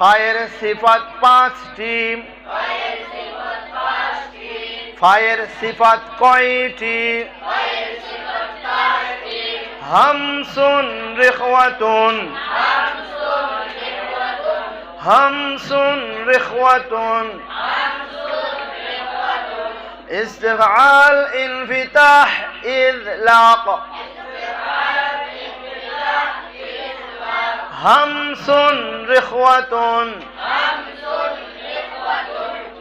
ফায়ের সিফাত পাঁচটি ফায়ের সিফাত কয়টি হামসুন রিখওয়াতুন হামসুন রিখওয়াতুন استفعال انفتاح إذلاق همس رخوة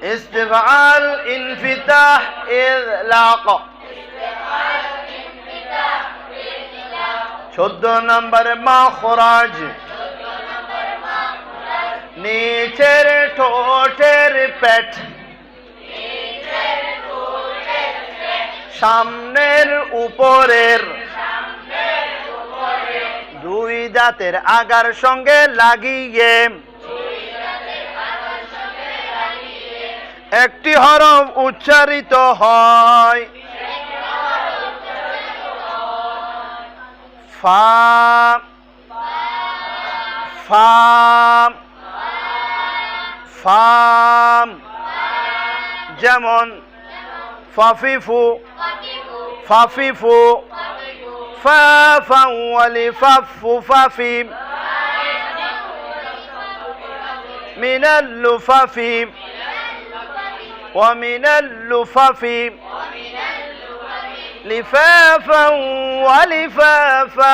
استفعال انفتاح إذلاق চোদ্দ নম্বর মাখরাজ নিচের ঠোঁটের পেট সামনের উপরের দুই দাঁতের আগার সঙ্গে লাগিয়ে। একটি হরফ উচ্চারিত হয়। ফাম ফাম যেমন ফাফিফু ফাফিফু فافا ولفف ففي من اللفف ومن اللفف لفافا ولفافا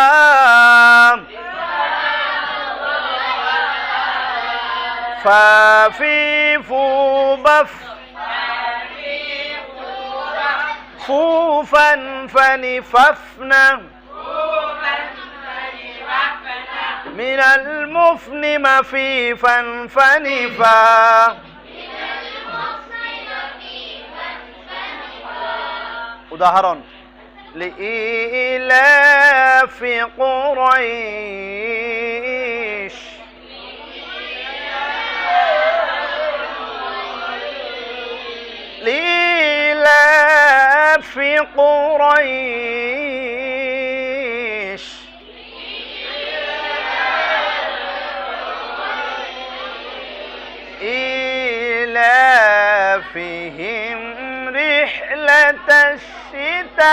فافيف بف فوفا فنففنا من المفن مفيفا فنفا উদাহরণ لإيلاف قريش لإيلاف قريش إيلافهم رحلة الشتاء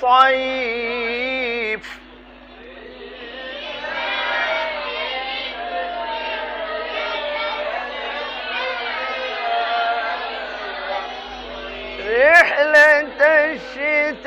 والصيف. رحلة الشتاء